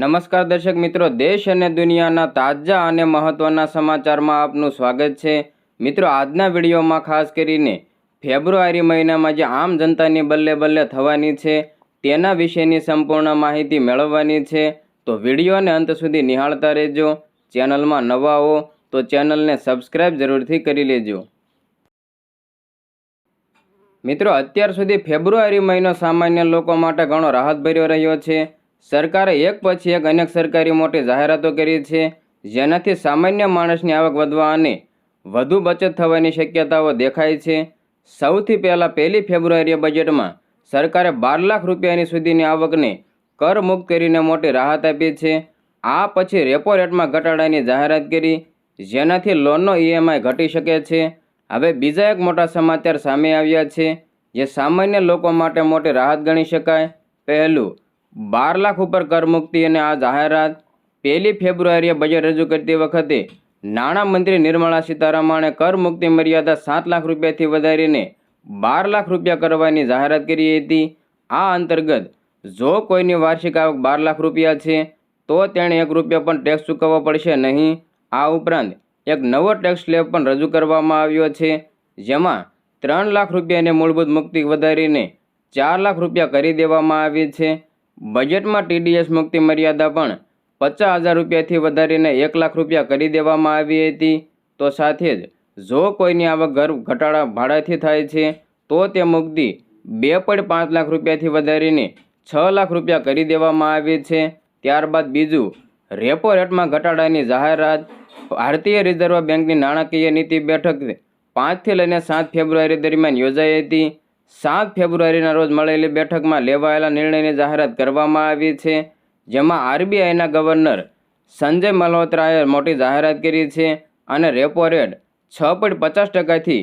નમસ્કાર દર્શક મિત્રો, દેશ અને દુનિયાના તાજા અને મહત્વના સમાચારમાં આપનું સ્વાગત છે. મિત્રો, આજના વિડીયોમાં ખાસ કરીને ફેબ્રુઆરી મહિનામાં જે આમ જનતાની બલ્લે બલ્લે થવાની છે, તેના વિશેની સંપૂર્ણ માહિતી મેળવવાની છે. તો વિડીયોને અંત સુધી નિહાળતા રહેજો. ચેનલમાં નવા હો તો ચેનલને સબસ્ક્રાઈબ જરૂરથી કરી લેજો. મિત્રો, અત્યાર સુધી ફેબ્રુઆરી મહિનો સામાન્ય લોકો માટે ઘણો રાહતભર્યો રહ્યો છે. સરકારે એક પછી એક અનેક સરકારી મોટી જાહેરાતો કરી છે, જેનાથી સામાન્ય માણસની આવક વધવા અને વધુ બચત થવાની શક્યતાઓ દેખાય છે. સૌથી પહેલાં પહેલી ફેબ્રુઆરીએ બજેટમાં સરકારે બાર લાખ રૂપિયાની સુધીની આવકને કર મુક્ત કરીને મોટી રાહત આપી છે. આ પછી રેપો રેટમાં ઘટાડાની જાહેરાત કરી, જેનાથી લોનનો ઈએમઆઈ ઘટી શકે છે. હવે બીજા એક મોટા સમાચાર સામે આવ્યા છે, જે સામાન્ય લોકો માટે મોટી રાહત ગણી શકાય. પહેલું બાર લાખ ઉપર કરમુક્તિ અને આ જાહેરાત પહેલી ફેબ્રુઆરીએ બજેટ રજૂ કરતી વખતે નાણામંત્રી નિર્મળા સીતારામણે કરમુક્તિ મર્યાદા સાત લાખ રૂપિયાથી વધારીને બાર લાખ રૂપિયા કરવાની જાહેરાત કરી હતી. આ અંતર્ગત જો કોઈની વાર્ષિક આવક બાર લાખ રૂપિયા છે, તો તેણે એક રૂપિયા પણ ટેક્સ ચૂકવવો પડશે નહીં. આ ઉપરાંત એક નવો ટેક્સ સ્લેબ પણ રજૂ કરવામાં આવ્યો છે, જેમાં ત્રણ લાખ રૂપિયાની મૂળભૂત મુક્તિ વધારીને ચાર લાખ રૂપિયા કરી દેવામાં આવી છે. બજેટમાં ટીડીએસ મુક્તિ મર્યાદા પણ પચાસ હજાર રૂપિયાથી વધારીને એક લાખ રૂપિયા કરી દેવામાં આવી હતી. તો સાથે જ જો કોઈની આવક ઘર ઘટાડા ભાડાથી થાય છે, તો તે મુક્તિ બે પોઈન્ટ પાંચ લાખ રૂપિયાથી વધારીને છ લાખ રૂપિયા કરી દેવામાં આવી છે. ત્યારબાદ બીજું, રેપો રેટમાં ઘટાડાની જાહેરાત. ભારતીય રિઝર્વ બેંકની નાણાકીય નીતિ બેઠક પાંચથી લઈને સાત ફેબ્રુઆરી દરમિયાન યોજાઈ હતી. સાત ફેબ્રુઆરીના રોજ મળેલી બેઠકમાં લેવાયેલા નિર્ણયની જાહેરાત કરવામાં આવી છે, જેમાં આરબીઆઈના ગવર્નર સંજય મલ્હોત્રાએ મોટી જાહેરાત કરી છે અને રેપો રેટ છ પોઈન્ટ પચાસ ટકાથી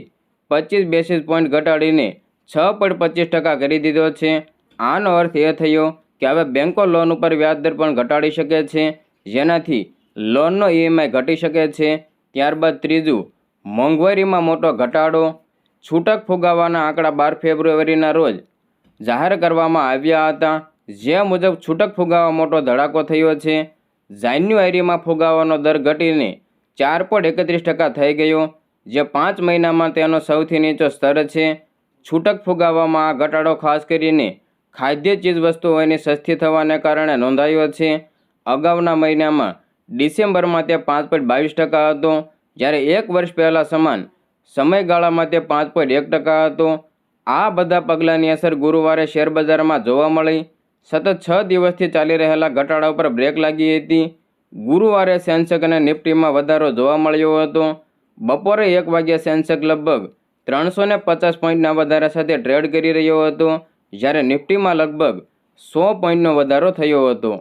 પચીસ બેસીસ પોઈન્ટ ઘટાડીને છ પોઈન્ટ પચીસ ટકા કરી દીધો છે. આનો અર્થ એ થયો કે હવે બેંકો લોન ઉપર વ્યાજદર પણ ઘટાડી શકે છે, જેનાથી લોનનો ઈએમઆઈ ઘટી શકે છે. ત્યારબાદ ત્રીજું, મોંઘવારીમાં મોટો ઘટાડો છૂટક ફુગાવાના આંકડા બાર ફેબ્રુઆરીના રોજ જાહેર કરવામાં આવ્યા હતા. જે મુજબ છૂટક ફુગાવા મોટો ધડાકો થયો છે. જાન્યુઆરીમાં ફુગાવાનો દર ઘટીને ચાર પોઈન્ટ એકત્રીસ ટકા થઈ ગયો, જે પાંચ મહિનામાં તેનો સૌથી નીચો સ્તર છે. છૂટક ફુગાવામાં આ ઘટાડો ખાસ કરીને ખાદ્ય ચીજવસ્તુઓની સસ્તી થવાને કારણે નોંધાયો છે. અગાઉના મહિનામાં ડિસેમ્બરમાં તે પાંચ પોઈન્ટ બાવીસ ટકા હતો, જ્યારે એક વર્ષ પહેલાં સમાન સમયગાળામાં તે પાંચ પોઈન્ટ એક ટકા હતો. આ બધા પગલાંની અસર ગુરુવારે શેરબજારમાં જોવા મળી. સતત છ દિવસથી ચાલી રહેલા ઘટાડા ઉપર બ્રેક લાગી હતી. ગુરુવારે સેન્સેક અને નિફ્ટીમાં વધારો જોવા મળ્યો હતો. બપોરે એક વાગ્યે સેન્સેક લગભગ ત્રણસો ને પચાસ પોઈન્ટના વધારા સાથે ટ્રેડ કરી રહ્યો હતો, જ્યારે નિફ્ટીમાં લગભગ સો પોઈન્ટનો વધારો થયો હતો.